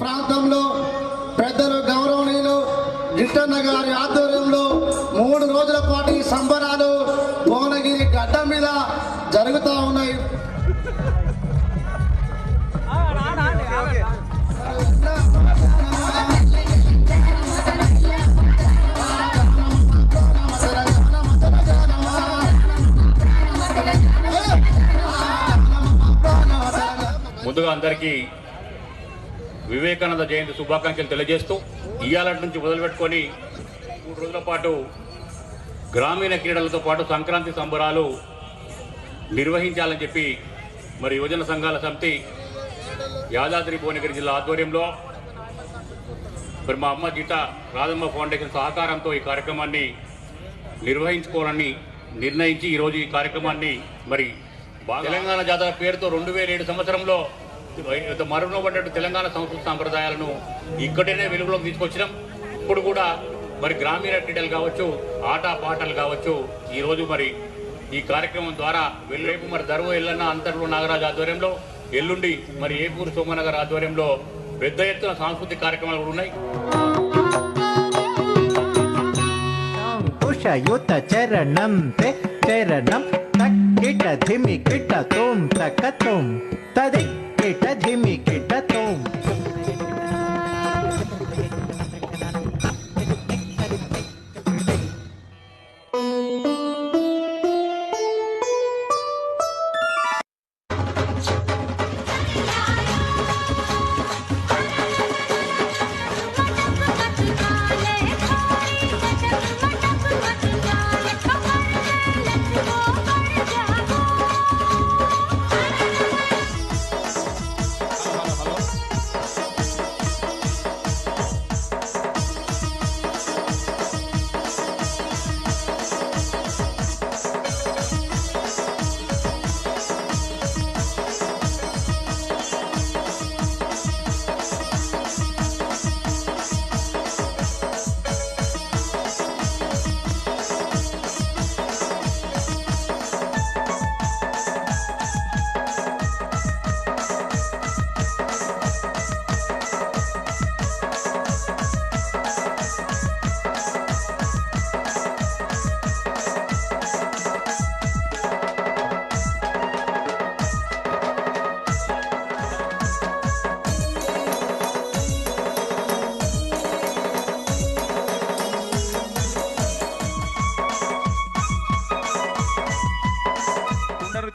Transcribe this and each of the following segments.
ప్రాంతంలో పెద్దలు గౌరవనీయులు గిట్టన్న గారి ఆధ్వర్యంలో మూడు రోజుల పాటు ఈ సంబరాలు భువనగిరి గడ్డ మీద జరుగుతూ ఉన్నాయి. ముందుగా అందరికీ వివేకానంద జయంతి శుభాకాంక్షలు తెలియజేస్తూ ఇయ్యాల నుంచి మొదలుపెట్టుకొని మూడు రోజుల పాటు గ్రామీణ క్రీడలతో పాటు సంక్రాంతి సంబరాలు నిర్వహించాలని చెప్పి మరి యువజన సంఘాల సమితి యాదాద్రి భువనగిరి జిల్లా ఆధ్వర్యంలో మరి మా అమ్మ జిట రాధమ్మ ఫౌండేషన్ సహకారంతో ఈ కార్యక్రమాన్ని నిర్వహించుకోవాలని నిర్ణయించి ఈరోజు ఈ కార్యక్రమాన్ని మరి తెలంగాణ జాతర పేరుతో రెండు వేల ఏడు సంవత్సరంలో మరుగునబడ్డట్టు తెలంగాణ సంస్కృతి సాంప్రదాయాలను ఇక్కడనే వెలుగులోకి తీసుకొచ్చినాం. ఇప్పుడు కూడా మరి గ్రామీణ క్రీడలు కావచ్చు ఆట పాటలు కావచ్చు ఈరోజు మరి ఈ కార్యక్రమం ద్వారా రేపు మరి దరువు ఎల్లన్న అంతర్లో నాగరాజు ఆధ్వర్యంలో ఎల్లుండి మరి ఏపూరు సోమనగర్ ఆధ్వర్యంలో పెద్ద ఎత్తున సాంస్కృతిక కార్యక్రమాలు కూడా ఉన్నాయి. యుత చరణం తే చరణం తక్కిట ధిమి కిట తోం తక తోం తది. కిట ధిమి కిట తోం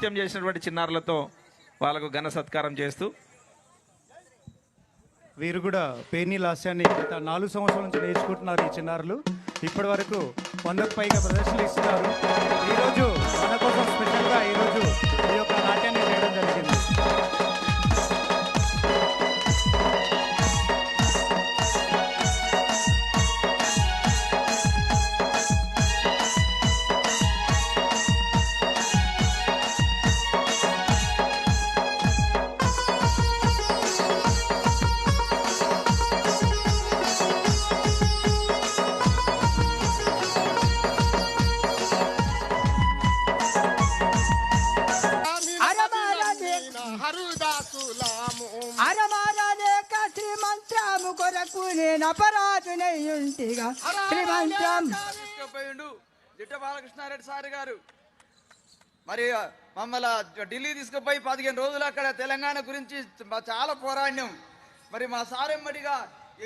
పునరుత్యం చేసినటువంటి చిన్నారులతో వాళ్ళకు ఘన సత్కారం చేస్తూ వీరు కూడా పేర్ని లాస్యాన్ని గత నాలుగు సంవత్సరాల నుంచి నేర్చుకుంటున్నారు ఈ చిన్నారులు. ఇప్పటి వరకు వందకు పైగా ప్రదర్శనలు ఇస్తున్నారు. ఈరోజు మన జిట్ట బాలకృష్ణారెడ్డి సార్ గారు. మరి మమ్మల్ని ఢిల్లీ తీసుకుపోయి పదిహేను రోజులు అక్కడ తెలంగాణ గురించి చాలా పోరాడినాం. మరి మా సారెమ్మడిగా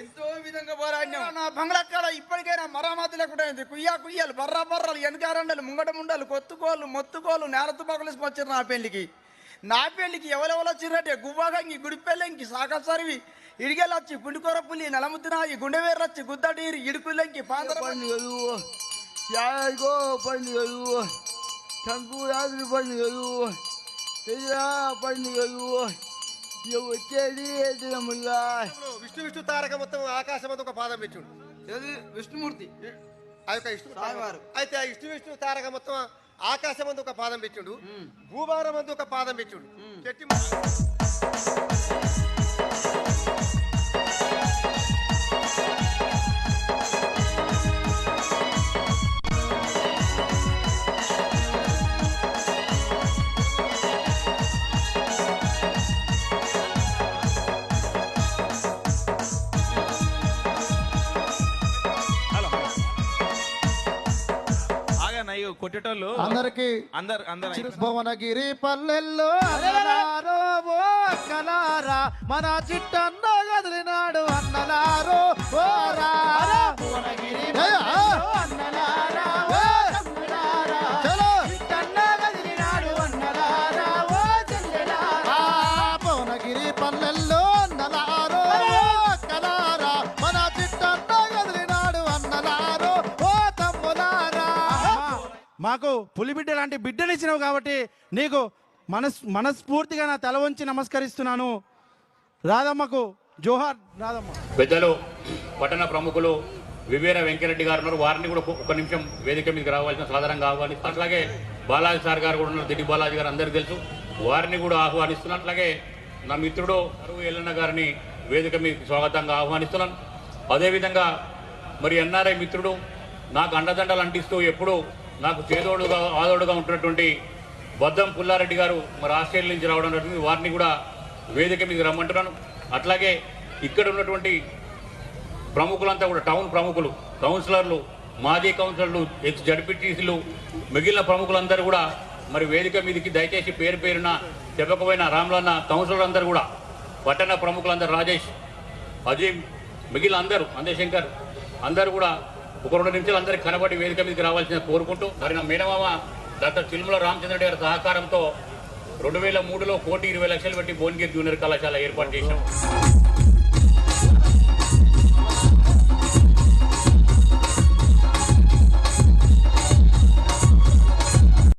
ఎంతో విధంగా పోరాడినాం. నా బంగ్లక్కడ ఇప్పటికైనా మరామతి లేకుండా. కుయ్యా కుయ్యాలు బర్రా బర్రాలు వెనకారండలు ముంగట ముండలు కొత్తుకోళ్ళు మొత్తుకోళ్ళు నేలతు పగలేసి వచ్చారు నా పెళ్ళికి నా పెళ్ళికి ఎవరెవరు వచ్చిర్రంటే గువ్వగంగి గుడిపెల్లంకి సాకసరివి ఇడిగెళ్ళొచ్చి పుండికొర పులి నలముద్దునాయి గుండెవేర్రొచ్చి గుద్దటీరి ఇడుకులెంకి పాందర పండుగలు యాగో పండుగలు సంకురాత్రి పండుగలు తెజా పండుగలు వచ్చేది విష్ణు విష్ణు తారక మొత్తం ఆకాశం ఒక పాదం పెట్టుడు ఏది? విష్ణుమూర్తి. ఆ యొక్క విష్ణు. అయితే ఆ విష్ణు విష్ణు తారక మొత్తం ఆకాశం అంతా ఒక పాదం పెట్టుడు భూభారం అంతా ఒక పాదం పెట్టుడు పెట్టి కొట్టేటోళ్ళు అందరికి అందరు అందరు భువనగిరి పల్లెల్లో అన్నలారో ఓ అక్కలారా మన చిట్టన్న కదిలినాడు అన్నలారో ఓ రారా భువనగిరి మాకు పులిబిడ్డ లాంటి బిడ్డనిచ్చినావు కాబట్టి నీకు మనస్ మనస్ఫూర్తిగా నా తల వంచి నమస్కరిస్తున్నాను. రాధమ్మకు జోహార్ రాధమ్మ. పెద్దలు పట్టణ ప్రముఖులు వివేర వెంకరెడ్డి గారు ఉన్నారు. వారిని కూడా ఒక- నిమిషం వేదిక మీదకి రావాల్సిన సాధారణంగా ఆహ్వానిస్తారు అట్లాగే బాలాజీ సార్ గారు కూడా ఉన్నారు. దిడి బాలాజీ గారు అందరికీ తెలుసు. వారిని కూడా ఆహ్వానిస్తున్నాను. అట్లాగే నా మిత్రుడు అరువు ఎల్లన్న గారిని వేదిక మీదకి స్వాగతంగా ఆహ్వానిస్తున్నాను. అదేవిధంగా మరి ఎన్ఆర్ఐ మిత్రుడు నాకు అండదండలు అంటిస్తూ ఎప్పుడూ నాకు చేదోడుగా ఆదోడుగా ఉంటున్నటువంటి బద్దం పుల్లారెడ్డి గారు మరి ఆస్ట్రేలియా నుంచి రావడం జరిగింది. వారిని కూడా వేదిక మీద రమ్మంటున్నాను. అట్లాగే ఇక్కడ ఉన్నటువంటి ప్రముఖులంతా కూడా టౌన్ ప్రముఖులు కౌన్సిలర్లు మాజీ కౌన్సిలర్లు ఎక్స్ జడ్పీటీసీలు మిగిలిన ప్రముఖులందరూ కూడా మరి వేదిక మీదకి దయచేసి పేరు పేరున చెప్పకపోయిన రామ్లన్న కౌన్సిలర్ అందరూ కూడా పట్టణ ప్రముఖులందరూ రాజేష్ అజీమ్ మిగిలిన అందరూ అందశంకర్ అందరూ కూడా ఒక రెండు నిమిషాలు అందరికి కనబడి వేదిక మీదకి రావాల్సిన కోరుకుంటూ మరి నా మేనమామ డాక్టర్ చిల్ముల రామచంద్రరెడ్డి గారి సహకారంతో రెండు వేల మూడులో కోటి ఇరవై లక్షలు పెట్టి భువనగిరి జూనియర్ కళాశాల ఏర్పాటు చేశాం.